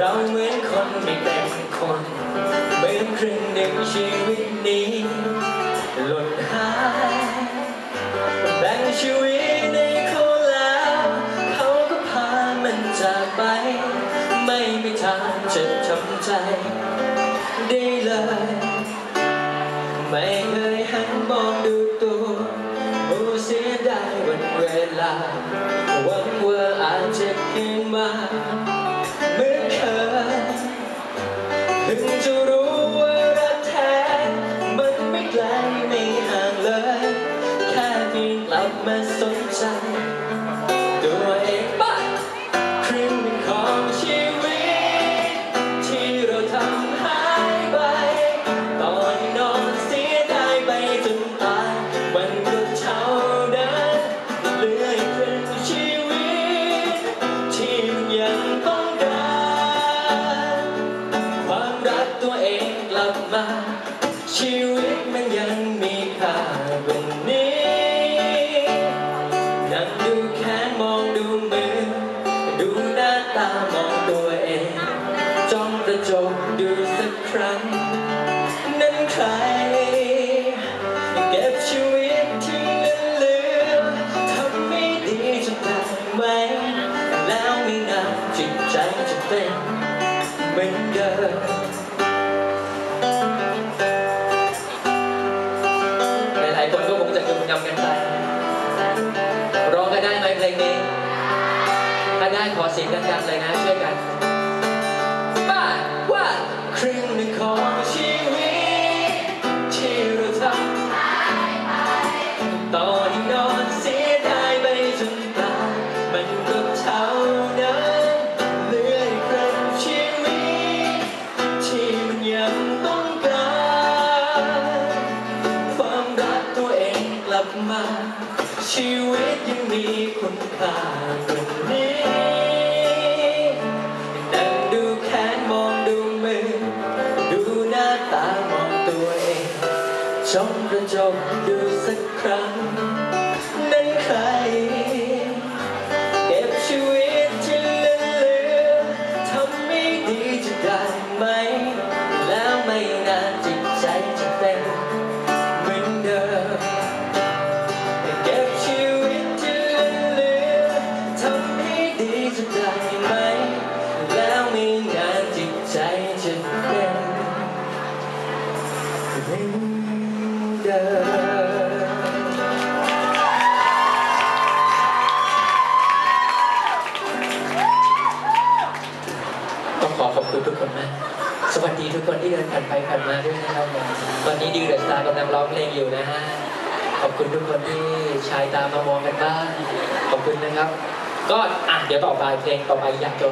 เราเหมือนคนไม่แต่งคนเป็นครึ่งหนึ่งชีวิตนี้หล่นหายแบ่งชีวิตในเขาแล้ว เขาก็พามันจากไป ไม่มีทางจะทำใจ ได้เลย ไม่เคย ถึงจะรู้ว่ารักแท้ มันไม่ไกลไม่ห่างเลย แค่เพียงกลับมา ค่ากว่านี้นั่งดูแขนมองดูมือ ดูหน้าตามองตัวเอง จ้องกระจกดูสักครั้ง นั้นใคร งดังๆเลยนะช่วยกันป้าว่าครึ่งหนึ่งของชีวิตที่เราทำตอนที่นอนเสียดายไปจนตายมันก็เท่านั้นเหลืออีกครึ่งชีวิตที่มันยังต้องการความรักตัวเองกลับมา ชีวิตยังมีคุณค่า จ้องกระจกดูสักครั้งนั้นใคร เก็บชีวิตที่เหลือทำไม่ดีจะได้ไหม แล้วไม่นานจิตใจจะเป็นเหมือนเดิมเก็บชีวิตที่เหลือทำให้ดีจะได้ไหม แล้วไม่นานจิตใจจะเป็นเห มือนเดิมต้องขอขอบคุณทุกคนมาก สวัสดีทุกคนที่เดินผ่านไปผ่านมาด้วยนะครับผมตอนนี้ดิวเดอะสตาร์กำลังร้องเพลงอยู่นะฮะ ขอบคุณทุกคนที่ชายตามามองกันบ้าง ขอบคุณนะครับ ก็อะเดี๋ยวต่อไปเพลงต่อไปอยากจะ